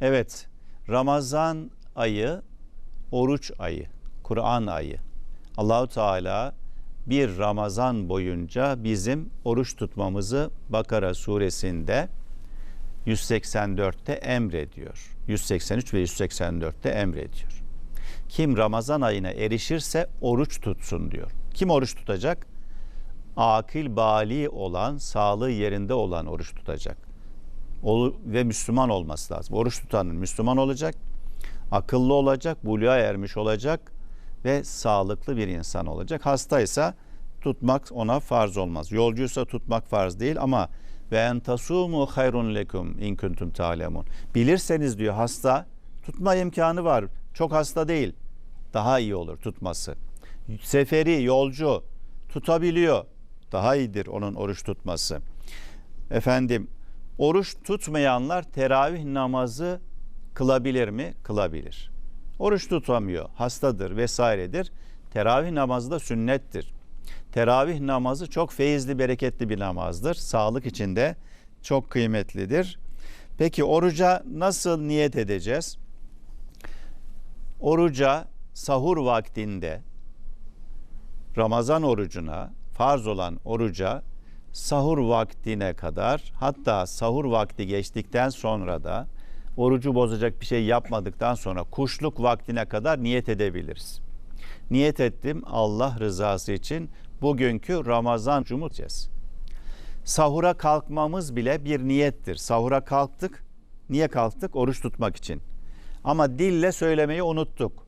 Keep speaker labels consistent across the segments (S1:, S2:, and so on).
S1: Evet, Ramazan ayı oruç ayı, Kur'an ayı. Allahu Teala bir Ramazan boyunca bizim oruç tutmamızı Bakara suresinde 184'te emrediyor. 183 ve 184'te emrediyor. Kim Ramazan ayına erişirse oruç tutsun diyor. Kim oruç tutacak? Akil bali olan, sağlığı yerinde olan oruç tutacak. Ve Müslüman olması lazım. Oruç tutanın Müslüman olacak, akıllı olacak, buluğa ermiş olacak ve sağlıklı bir insan olacak. Hastaysa tutmak ona farz olmaz. Yolcuysa tutmak farz değil ama ve en tasumu hayrun lekum in kuntum ta'lemun. Bilirseniz diyor hasta tutma imkanı var. Çok hasta değil. Daha iyi olur tutması. Seferi, yolcu tutabiliyor. Daha iyidir onun oruç tutması. Efendim oruç tutmayanlar teravih namazı kılabilir mi? Kılabilir. Oruç tutamıyor, hastadır vesairedir. Teravih namazı da sünnettir. Teravih namazı çok feyizli, bereketli bir namazdır. Sağlık içinde çok kıymetlidir. Peki oruca nasıl niyet edeceğiz? Oruca sahur vaktinde Ramazan orucuna, farz olan oruca sahur vaktine kadar hatta sahur vakti geçtikten sonra da orucu bozacak bir şey yapmadıktan sonra kuşluk vaktine kadar niyet edebiliriz. Niyet ettim Allah rızası için bugünkü Ramazan cumhurcez. Sahura kalkmamız bile bir niyettir. Sahura kalktık. Niye kalktık? Oruç tutmak için. Ama dille söylemeyi unuttuk.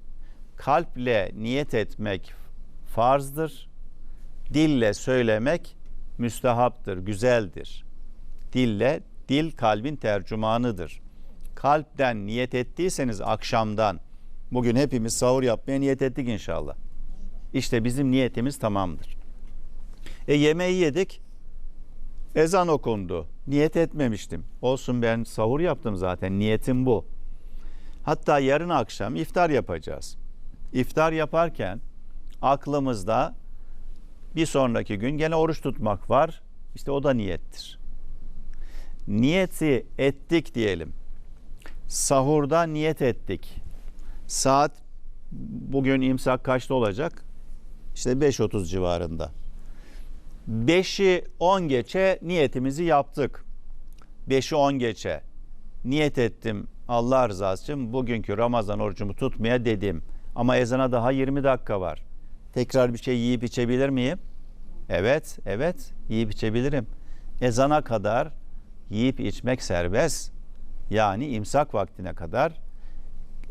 S1: Kalple niyet etmek farzdır. Dille söylemek müstehaptır, güzeldir. Dille, dil kalbin tercümanıdır. Kalpten niyet ettiyseniz akşamdan, bugün hepimiz sahur yapmaya niyet ettik inşallah. İşte bizim niyetimiz tamamdır. E yemeği yedik, ezan okundu. Niyet etmemiştim. Olsun ben sahur yaptım zaten, niyetim bu. Hatta yarın akşam iftar yapacağız. İftar yaparken aklımızda bir sonraki gün gene oruç tutmak var. İşte o da niyettir. Niyeti ettik diyelim. Sahurda niyet ettik. Saat bugün imsak kaçta olacak? İşte 5.30 civarında. 5'i 10 geçe niyetimizi yaptık. 5'i 10 geçe niyet ettim Allah rızası için bugünkü Ramazan orucumu tutmaya dedim. Ama ezana daha 20 dakika var. Tekrar bir şey yiyip içebilir miyim? Evet, evet yiyip içebilirim. Ezana kadar yiyip içmek serbest. Yani imsak vaktine kadar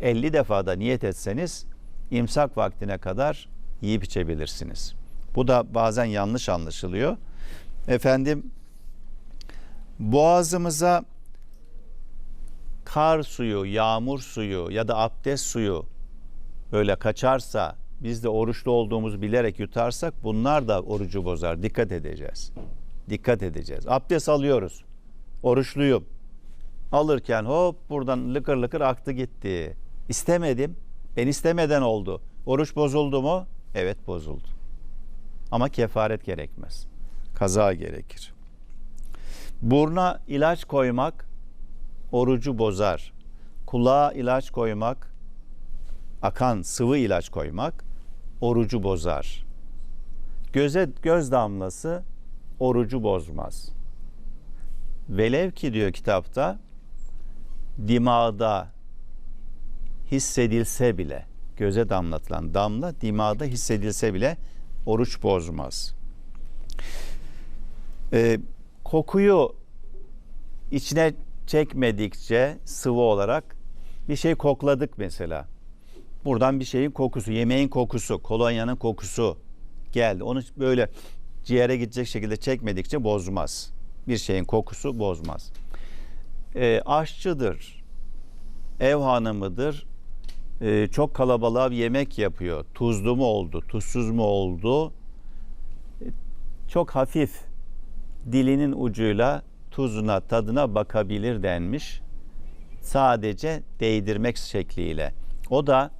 S1: 50 defada niyet etseniz imsak vaktine kadar yiyip içebilirsiniz. Bu da bazen yanlış anlaşılıyor. Efendim boğazımıza kar suyu, yağmur suyu ya da abdest suyu böyle kaçarsa biz de oruçlu olduğumuzu bilerek yutarsak bunlar da orucu bozar. Dikkat edeceğiz. Dikkat edeceğiz. Abdest alıyoruz. Oruçluyum. Alırken hop buradan lıkır lıkır aktı gitti. İstemedim. Ben istemeden oldu. Oruç bozuldu mu? Evet bozuldu. Ama kefaret gerekmez. Kaza gerekir. Burna ilaç koymak orucu bozar. Kulağa ilaç koymak, akan sıvı ilaç koymak orucu bozar. Göze göz damlası orucu bozmaz. Velev ki diyor kitapta dimağda hissedilse bile göze damlatılan damla dimağda hissedilse bile oruç bozmaz. Ee, kokuyu içine çekmedikçe sıvı olarak bir şey kokladık mesela. Buradan bir şeyin kokusu, yemeğin kokusu, kolonyanın kokusu geldi. Onu böyle ciğere gidecek şekilde çekmedikçe bozmaz. Bir şeyin kokusu bozmaz. Ee, aşçıdır, ev hanımıdır, ee, çok kalabalığa bir yemek yapıyor. Tuzlu mu oldu, tuzsuz mu oldu? Ee, Çok hafif dilinin ucuyla tuzuna, tadına bakabilir denmiş. Sadece değdirmek şekliyle. O da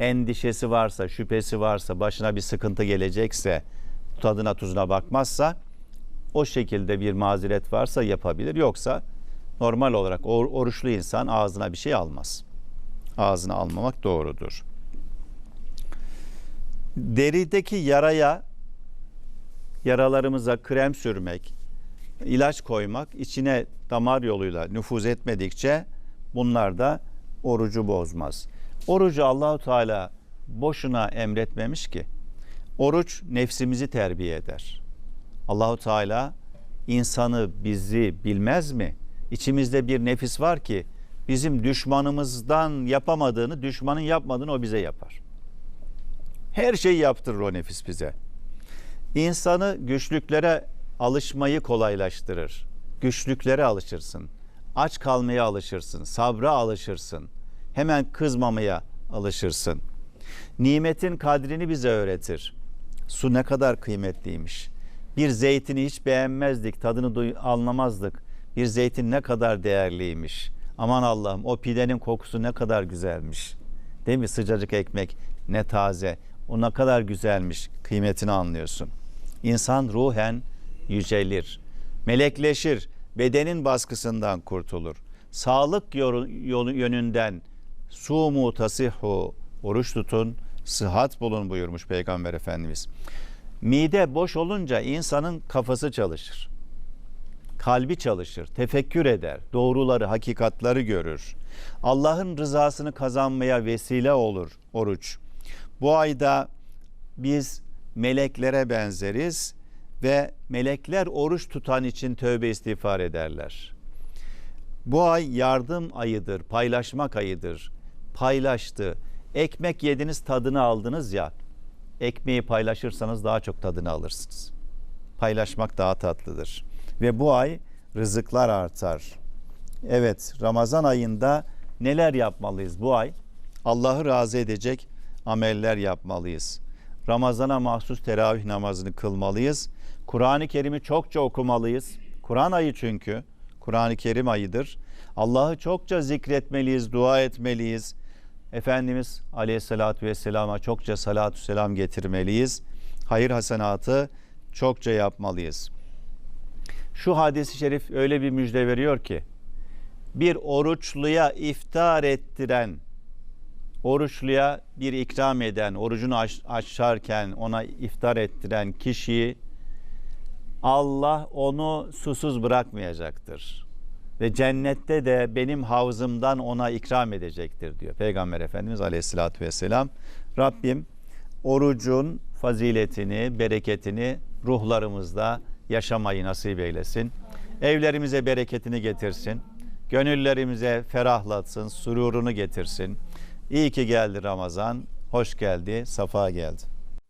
S1: endişesi varsa, şüphesi varsa, başına bir sıkıntı gelecekse, tadına tuzuna bakmazsa o şekilde bir mazeret varsa yapabilir. Yoksa normal olarak or- oruçlu insan ağzına bir şey almaz. Ağzına almamak doğrudur. Derideki yaraya yaralarımıza krem sürmek, ilaç koymak içine damar yoluyla nüfuz etmedikçe bunlar da orucu bozmaz. Orucu Allahu Teala boşuna emretmemiş ki. Oruç nefsimizi terbiye eder. Allahu Teala insanı bizi bilmez mi? İçimizde bir nefis var ki bizim düşmanımızdan yapamadığını, düşmanın yapmadığını o bize yapar. Her şeyi yaptırır o nefis bize. İnsanı güçlüklere alışmayı kolaylaştırır. Güçlüklere alışırsın. Aç kalmaya alışırsın. Sabra alışırsın. Hemen kızmamaya alışırsın. Nimetin kadrini bize öğretir. Su ne kadar kıymetliymiş. Bir zeytini hiç beğenmezdik, tadını anlamazdık. Bir zeytin ne kadar değerliymiş. Aman Allah'ım o pidenin kokusu ne kadar güzelmiş. Değil mi? Sıcacık ekmek ne taze. O ne kadar güzelmiş. Kıymetini anlıyorsun. İnsan ruhen yücelir. Melekleşir. Bedenin baskısından kurtulur. Sağlık yönünden sumu tasihhu oruç tutun, sıhhat bulun buyurmuş Peygamber Efendimiz. Mide boş olunca insanın kafası çalışır. Kalbi çalışır, tefekkür eder, doğruları, hakikatları görür. Allah'ın rızasını kazanmaya vesile olur oruç. Bu ayda biz meleklere benzeriz ve melekler oruç tutan için tövbe istiğfar ederler. Bu ay yardım ayıdır, paylaşmak ayıdır. Paylaştı. Ekmek yediniz tadını aldınız ya. Ekmeği paylaşırsanız daha çok tadını alırsınız. Paylaşmak daha tatlıdır. Ve bu ay rızıklar artar. Evet Ramazan ayında neler yapmalıyız bu ay? Allah'ı razı edecek ameller yapmalıyız. Ramazana mahsus teravih namazını kılmalıyız. Kur'an-ı Kerim'i çokça okumalıyız. Kur'an ayı çünkü. Kur'an-ı Kerim ayıdır. Allah'ı çokça zikretmeliyiz, dua etmeliyiz. Efendimiz Aleyhisselatü Vesselam'a çokça salatü selam getirmeliyiz. Hayır hasenatı çokça yapmalıyız. Şu hadisi şerif öyle bir müjde veriyor ki bir oruçluya iftar ettiren, oruçluya bir ikram eden, orucunu aç, açarken ona iftar ettiren kişiyi Allah onu susuz bırakmayacaktır. Ve cennette de benim havzımdan ona ikram edecektir diyor Peygamber Efendimiz Aleyhisselatü Vesselam. Rabbim orucun faziletini, bereketini ruhlarımızda yaşamayı nasip eylesin. Evlerimize bereketini getirsin. Gönüllerimize ferahlatsın, sururunu getirsin. İyi ki geldi Ramazan, hoş geldi, safa geldi.